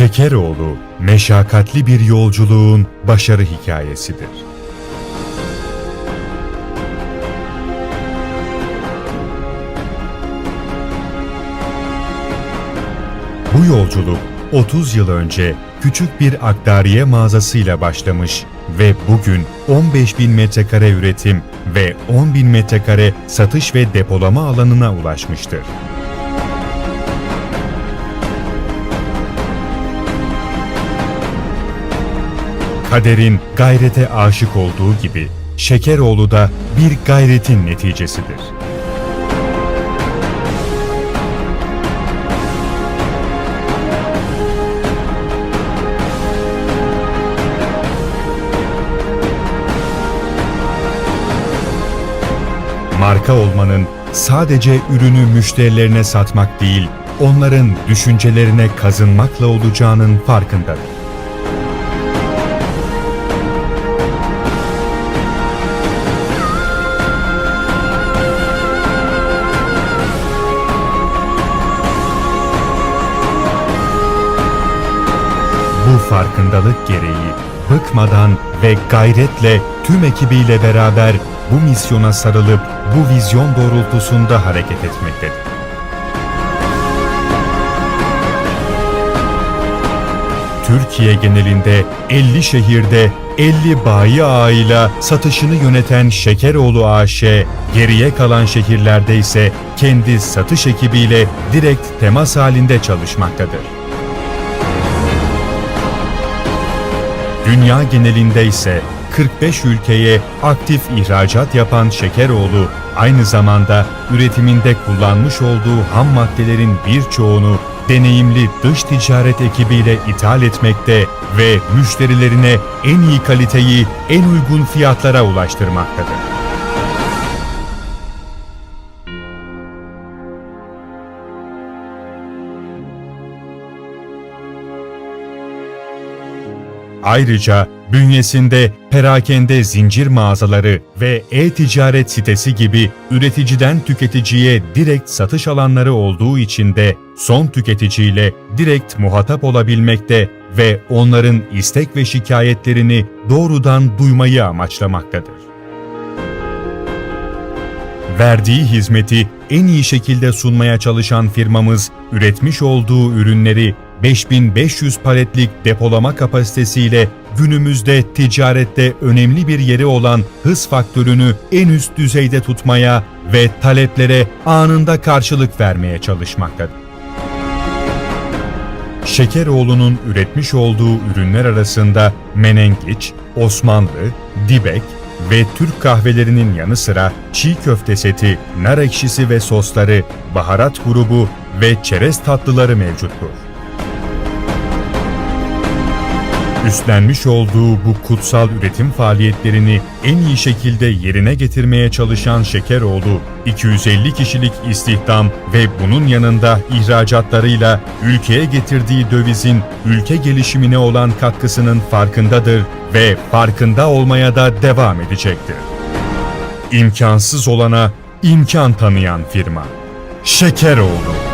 Şekeroğlu, meşakkatli bir yolculuğun başarı hikayesidir. Bu yolculuk 30 yıl önce küçük bir akdariye mağazasıyla başlamış ve bugün 15 bin metrekare üretim ve 10 bin metrekare satış ve depolama alanına ulaşmıştır. Kaderin gayrete aşık olduğu gibi Şekeroğlu da bir gayretin neticesidir. Marka olmanın sadece ürünü müşterilerine satmak değil, onların düşüncelerine kazınmakla olacağının farkındadır. Bu farkındalık gereği bıkmadan ve gayretle tüm ekibiyle beraber bu misyona sarılıp bu vizyon doğrultusunda hareket etmektedir. Türkiye genelinde 50 şehirde 50 bayi ağıyla satışını yöneten Şekeroğlu AŞ, geriye kalan şehirlerde ise kendi satış ekibiyle direkt temas halinde çalışmaktadır. Dünya genelinde ise 45 ülkeye aktif ihracat yapan Şekeroğlu, aynı zamanda üretiminde kullanmış olduğu ham maddelerin birçoğunu deneyimli dış ticaret ekibiyle ithal etmekte ve müşterilerine en iyi kaliteyi en uygun fiyatlara ulaştırmaktadır. Ayrıca bünyesinde perakende zincir mağazaları ve e-ticaret sitesi gibi üreticiden tüketiciye direkt satış alanları olduğu için de son tüketiciyle direkt muhatap olabilmekte ve onların istek ve şikayetlerini doğrudan duymayı amaçlamaktadır. Verdiği hizmeti en iyi şekilde sunmaya çalışan firmamız, üretmiş olduğu ürünleri 5500 paletlik depolama kapasitesiyle günümüzde ticarette önemli bir yeri olan hız faktörünü en üst düzeyde tutmaya ve taleplere anında karşılık vermeye çalışmaktadır. Şekeroğlu'nun üretmiş olduğu ürünler arasında menengiç, Osmanlı, dibek ve Türk kahvelerinin yanı sıra çiğ köfte seti, nar ekşisi ve sosları, baharat grubu ve çerez tatlıları mevcuttur. Üstlenmiş olduğu bu kutsal üretim faaliyetlerini en iyi şekilde yerine getirmeye çalışan Şekeroğlu, 250 kişilik istihdam ve bunun yanında ihracatlarıyla ülkeye getirdiği dövizin ülke gelişimine olan katkısının farkındadır ve farkında olmaya da devam edecektir. İmkansız olana imkan tanıyan firma. Şekeroğlu